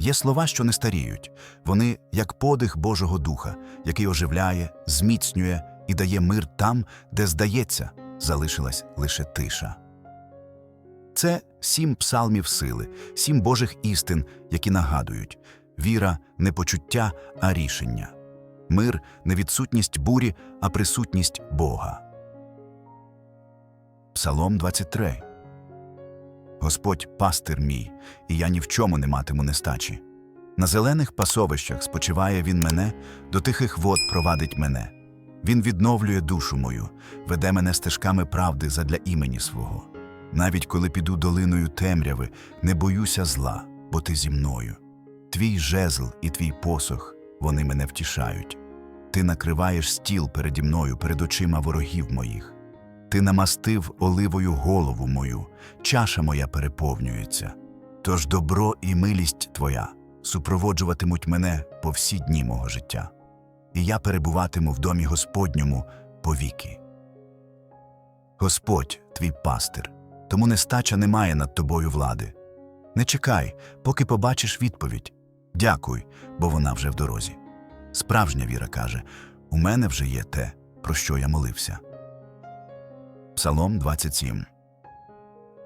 Є слова, що не старіють. Вони як подих Божого Духа, який оживляє, зміцнює і дає мир там, де, здається, залишилась лише тиша. Це сім псалмів сили, сім Божих істин, які нагадують віра не почуття, а рішення. Мир не відсутність бурі, а присутність Бога. Псалом 23 Господь пастир мій, і я ні в чому не матиму нестачі. На зелених пасовищах спочиває він мене, до тихих вод провадить мене. Він відновлює душу мою, веде мене стежками правди задля імені свого. Навіть коли піду долиною темряви, не боюся зла, бо ти зі мною. Твій жезл і твій посох вони мене втішають. Ти накриваєш стіл переді мною перед очима ворогів моїх. Ти намастив оливою голову мою, чаша моя переповнюється. Тож добро і милість твоя супроводжуватимуть мене по всі дні мого життя, і я перебуватиму в домі Господньому повіки. Господь, твій пастир, тому нестача не має над тобою влади. Не чекай, поки побачиш відповідь. Дякуй, бо вона вже в дорозі. Справжня віра каже: У мене вже є те, про що я молився. Псалом 27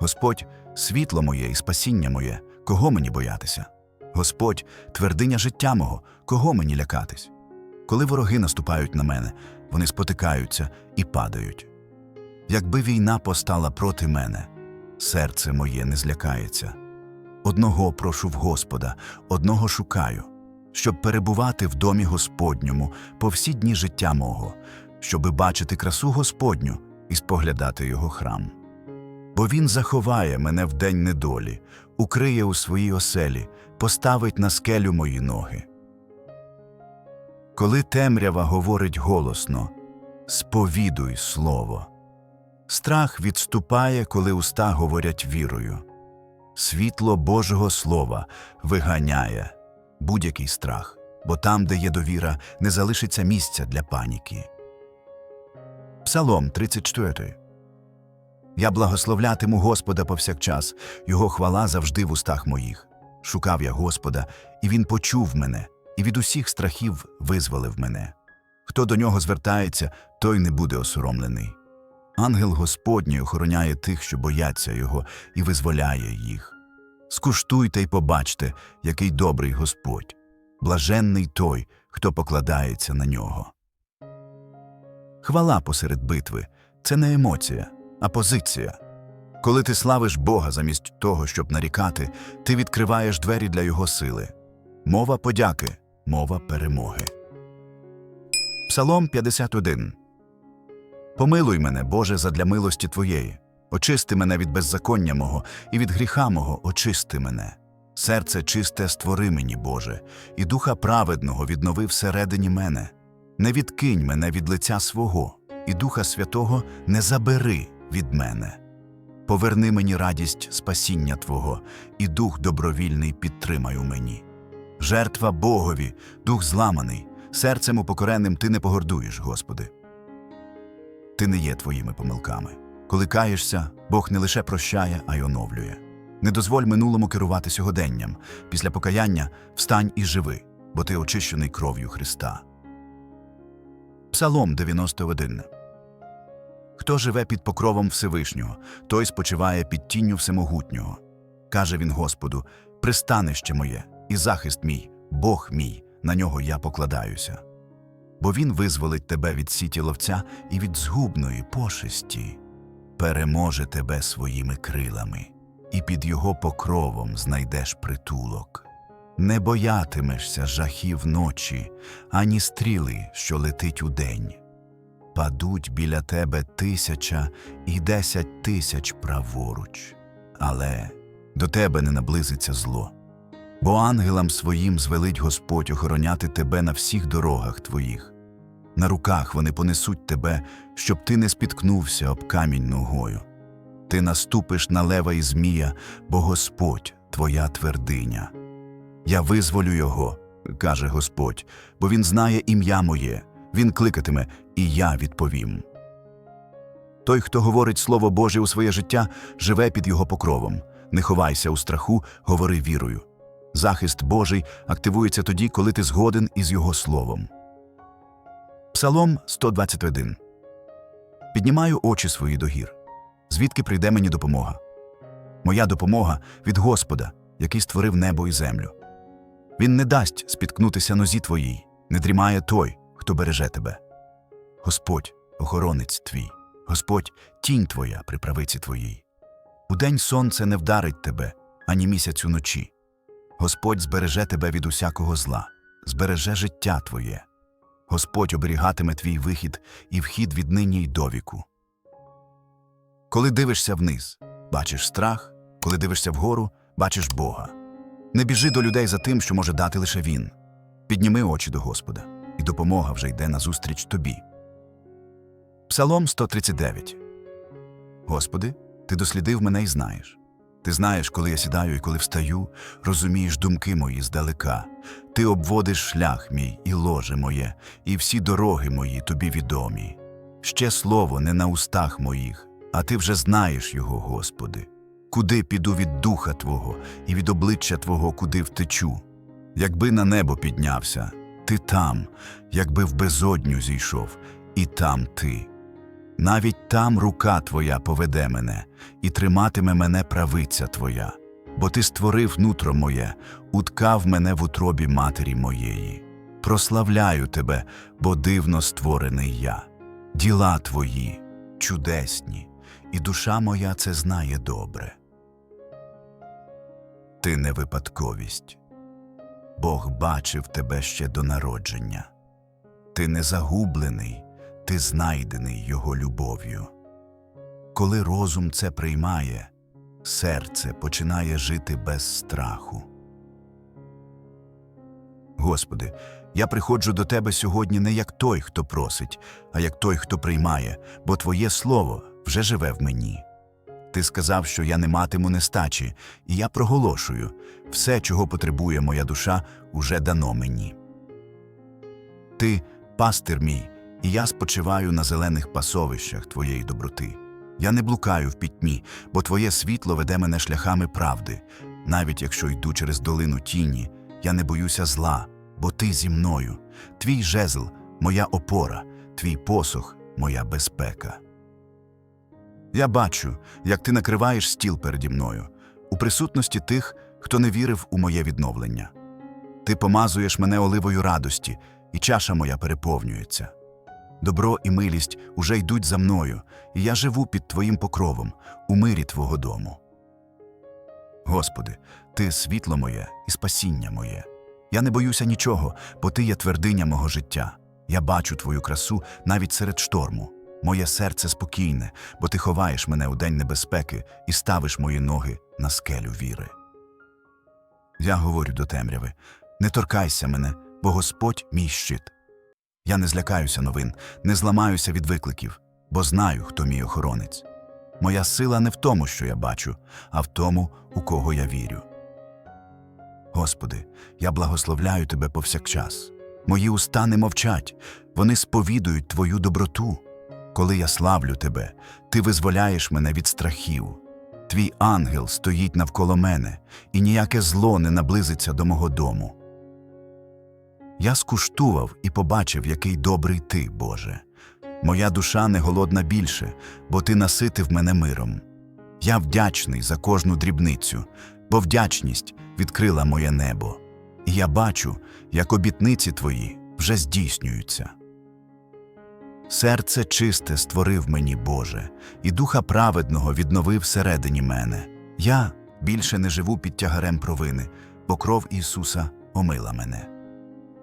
Господь, світло моє і спасіння моє, кого мені боятися? Господь, твердиня життя мого, кого мені лякатись? Коли вороги наступають на мене, вони спотикаються і падають. Якби війна постала проти мене, серце моє не злякається. Одного прошу в Господа, одного шукаю, щоб перебувати в домі Господньому по всі дні життя мого, щоби бачити красу Господню і споглядати його храм. Бо він заховає мене в день недолі, укриє у своїй оселі, поставить на скелю мої ноги. Коли темрява говорить голосно, сповідуй слово. Страх відступає, коли уста говорять вірою. Світло Божого Слова виганяє будь-який страх, бо там, де є довіра, не залишиться місця для паніки. Псалом 34 Я благословлятиму Господа повсякчас, Його хвала завжди в устах моїх. Шукав я Господа, і Він почув мене, і від усіх страхів визволив мене. Хто до нього звертається, той не буде осоромлений. Ангел Господній охороняє тих, що бояться його, і визволяє їх. Скуштуйте й побачте, який добрий Господь, блаженний той, хто покладається на нього. Хвала посеред битви це не емоція, а позиція. Коли ти славиш Бога замість того, щоб нарікати, ти відкриваєш двері для Його сили. Мова подяки, мова перемоги. Псалом 51 Помилуй мене, Боже, задля милості Твоєї. Очисти мене від беззаконня мого, і від гріха мого очисти мене. Серце чисте створи мені, Боже, і духа праведного віднови всередині мене. Не відкинь мене від лиця свого, і Духа Святого не забери від мене. Поверни мені радість спасіння Твого, і дух добровільний підтримай у мені. Жертва Богові, дух зламаний, серцем упокореним ти не погордуєш, Господи. Ти не є твоїми помилками. Коли каєшся, Бог не лише прощає, а й оновлює. Не дозволь минулому керувати сьогоденням. Після покаяння встань і живи, бо ти очищений кров'ю Христа. Псалом 91 Хто живе під покровом Всевишнього, той спочиває під тінню Всемогутнього. Каже він Господу: Пристанище моє і захист мій, Бог мій, на нього я покладаюся. Бо він визволить тебе від сіті ловця і від згубної пошесті, переможе тебе своїми крилами, і під його покровом знайдеш притулок. Не боятимешся жахів ночі, ані стріли, що летить удень. Падуть біля тебе тисяча і десять тисяч праворуч, але до тебе не наблизиться зло. Бо ангелам своїм звелить Господь охороняти тебе на всіх дорогах твоїх. На руках вони понесуть тебе, щоб ти не спіткнувся об камінь ногою. Ти наступиш на лева і змія, бо Господь твоя твердиня. Я визволю його, каже Господь, бо він знає ім'я моє, він кликатиме, і я відповім. Той, хто говорить Слово Боже у своє життя, живе під його покровом. Не ховайся у страху, говори вірою. Захист Божий активується тоді, коли ти згоден із Його словом. Псалом 121 Піднімаю очі свої до гір. Звідки прийде мені допомога? Моя допомога від Господа, який створив небо і землю. Він не дасть спіткнутися нозі твоїй, не дрімає той, хто береже тебе. Господь, охоронець твій, Господь, тінь твоя при правиці твоїй. Удень сонце не вдарить тебе, ані місяць уночі. Господь збереже тебе від усякого зла, збереже життя твоє. Господь оберігатиме твій вихід і вхід від нині й довіку. Коли дивишся вниз, бачиш страх, коли дивишся вгору, бачиш Бога. Не біжи до людей за тим, що може дати лише Він. Підніми очі до Господа, і допомога вже йде назустріч тобі. Псалом 139 Господи, Ти дослідив мене і знаєш. Ти знаєш, коли я сідаю і коли встаю, розумієш думки мої здалека. Ти обводиш шлях мій і ложе моє, і всі дороги мої тобі відомі. Ще слово не на устах моїх, а ти вже знаєш його, Господи. Куди піду від духа Твого і від обличчя Твого, куди втечу? Якби на небо піднявся, ти там, якби в безодню зійшов, і там ти. Навіть там рука Твоя поведе мене, і триматиме мене правиця Твоя, бо Ти створив нутро моє, уткав мене в утробі матері моєї. Прославляю Тебе, бо дивно створений я. Діла Твої чудесні, і душа моя це знає добре. Ти не випадковість. Бог бачив тебе ще до народження. Ти не загублений, ти знайдений Його любов'ю. Коли розум це приймає, серце починає жити без страху. Господи, я приходжу до Тебе сьогодні не як той, хто просить, а як той, хто приймає, бо Твоє Слово вже живе в мені. Ти сказав, що я не матиму нестачі, і я проголошую все, чого потребує моя душа, уже дано мені. Ти пастир мій, і я спочиваю на зелених пасовищах твоєї доброти. Я не блукаю в пітьмі, бо твоє світло веде мене шляхами правди. Навіть якщо йду через долину тіні, я не боюся зла, бо ти зі мною. Твій жезл моя опора, твій посох моя безпека. Я бачу, як ти накриваєш стіл переді мною, у присутності тих, хто не вірив у моє відновлення. Ти помазуєш мене оливою радості, і чаша моя переповнюється. Добро і милість уже йдуть за мною, і я живу під Твоїм покровом, у мирі Твого дому. Господи, Ти світло моє і спасіння моє. Я не боюся нічого, бо Ти є твердиня мого життя. Я бачу Твою красу навіть серед шторму. Моє серце спокійне, бо ти ховаєш мене у день небезпеки і ставиш мої ноги на скелю віри. Я говорю до темряви не торкайся мене, бо Господь мій щит. Я не злякаюся новин, не зламаюся від викликів, бо знаю, хто мій охоронець. Моя сила не в тому, що я бачу, а в тому, у кого я вірю. Господи, я благословляю Тебе повсякчас. Мої уста не мовчать, вони сповідують Твою доброту. Коли я славлю Тебе, Ти визволяєш мене від страхів. Твій ангел стоїть навколо мене, і ніяке зло не наблизиться до мого дому. Я скуштував і побачив, який добрий ти, Боже. Моя душа не голодна більше, бо ти наситив мене миром. Я вдячний за кожну дрібницю, бо вдячність відкрила моє небо. І я бачу, як обітниці твої вже здійснюються. Серце чисте створив мені, Боже, і духа праведного відновив всередині мене. Я більше не живу під тягарем провини, бо кров Ісуса омила мене.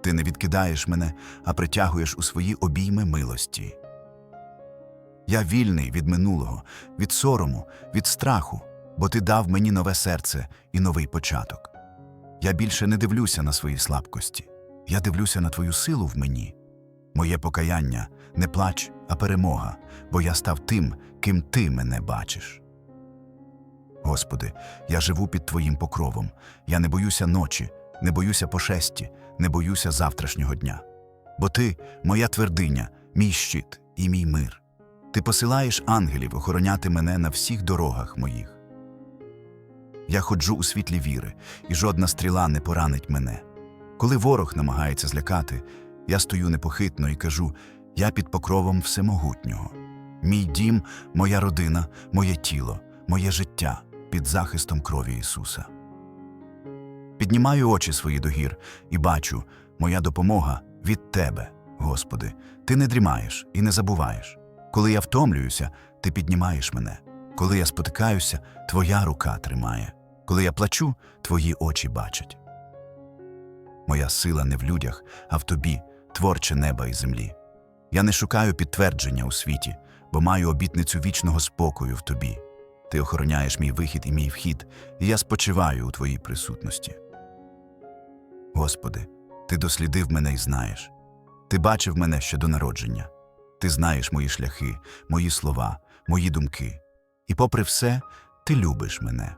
Ти не відкидаєш мене, а притягуєш у свої обійми милості. Я вільний від минулого, від сорому, від страху, бо ти дав мені нове серце і новий початок. Я більше не дивлюся на свої слабкості, я дивлюся на твою силу в мені. Моє покаяння не плач, а перемога, бо я став тим, ким ти мене бачиш. Господи, я живу під Твоїм покровом, я не боюся ночі, не боюся пошесті, не боюся завтрашнього дня. Бо ти моя твердиня, мій щит і мій мир. Ти посилаєш ангелів охороняти мене на всіх дорогах моїх. Я ходжу у світлі віри, і жодна стріла не поранить мене. Коли ворог намагається злякати, я стою непохитно і кажу: я під покровом всемогутнього. Мій дім, моя родина, моє тіло, моє життя під захистом крові Ісуса. Піднімаю очі свої до гір і бачу, моя допомога від Тебе, Господи. Ти не дрімаєш і не забуваєш. Коли я втомлююся, Ти піднімаєш мене. Коли я спотикаюся, Твоя рука тримає. Коли я плачу, Твої очі бачать. Моя сила не в людях, а в тобі, творче неба і землі. Я не шукаю підтвердження у світі, бо маю обітницю вічного спокою в тобі. Ти охороняєш мій вихід і мій вхід, і я спочиваю у твоїй присутності. Господи, ти дослідив мене і знаєш. Ти бачив мене ще до народження. Ти знаєш мої шляхи, мої слова, мої думки. І попри все, ти любиш мене.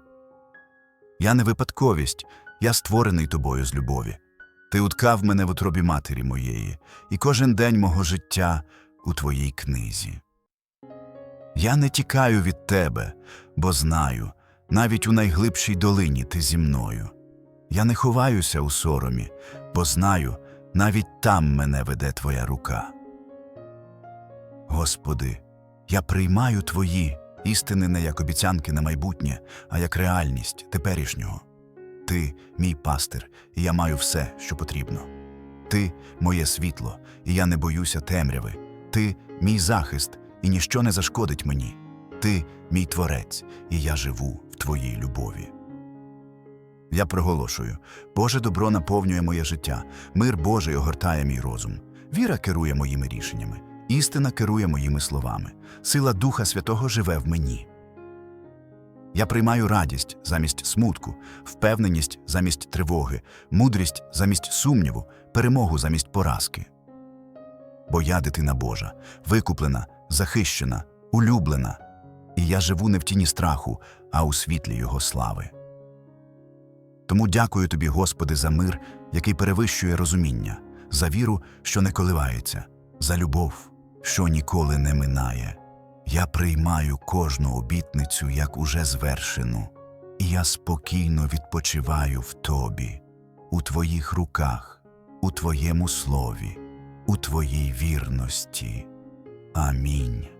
Я не випадковість, я створений тобою з любові. Ти уткав мене в утробі матері моєї, і кожен день мого життя у твоїй книзі. Я не тікаю від тебе, бо знаю, навіть у найглибшій долині ти зі мною. Я не ховаюся у соромі, бо знаю, навіть там мене веде твоя рука. Господи, я приймаю твої істини не як обіцянки на майбутнє, а як реальність теперішнього. Ти мій пастир, і я маю все, що потрібно. Ти моє світло, і я не боюся темряви. Ти мій захист, і ніщо не зашкодить мені. Ти мій творець, і я живу в твоїй любові. Я проголошую Боже добро наповнює моє життя, мир Божий огортає мій розум, віра керує моїми рішеннями, істина керує моїми словами, сила Духа Святого живе в мені. Я приймаю радість замість смутку, впевненість замість тривоги, мудрість замість сумніву, перемогу замість поразки. Бо я дитина Божа, викуплена, захищена, улюблена, і я живу не в тіні страху, а у світлі Його слави. Тому дякую тобі, Господи, за мир, який перевищує розуміння, за віру, що не коливається, за любов, що ніколи не минає. Я приймаю кожну обітницю як уже звершену, і я спокійно відпочиваю в тобі, у твоїх руках, у твоєму слові, у твоїй вірності. Амінь.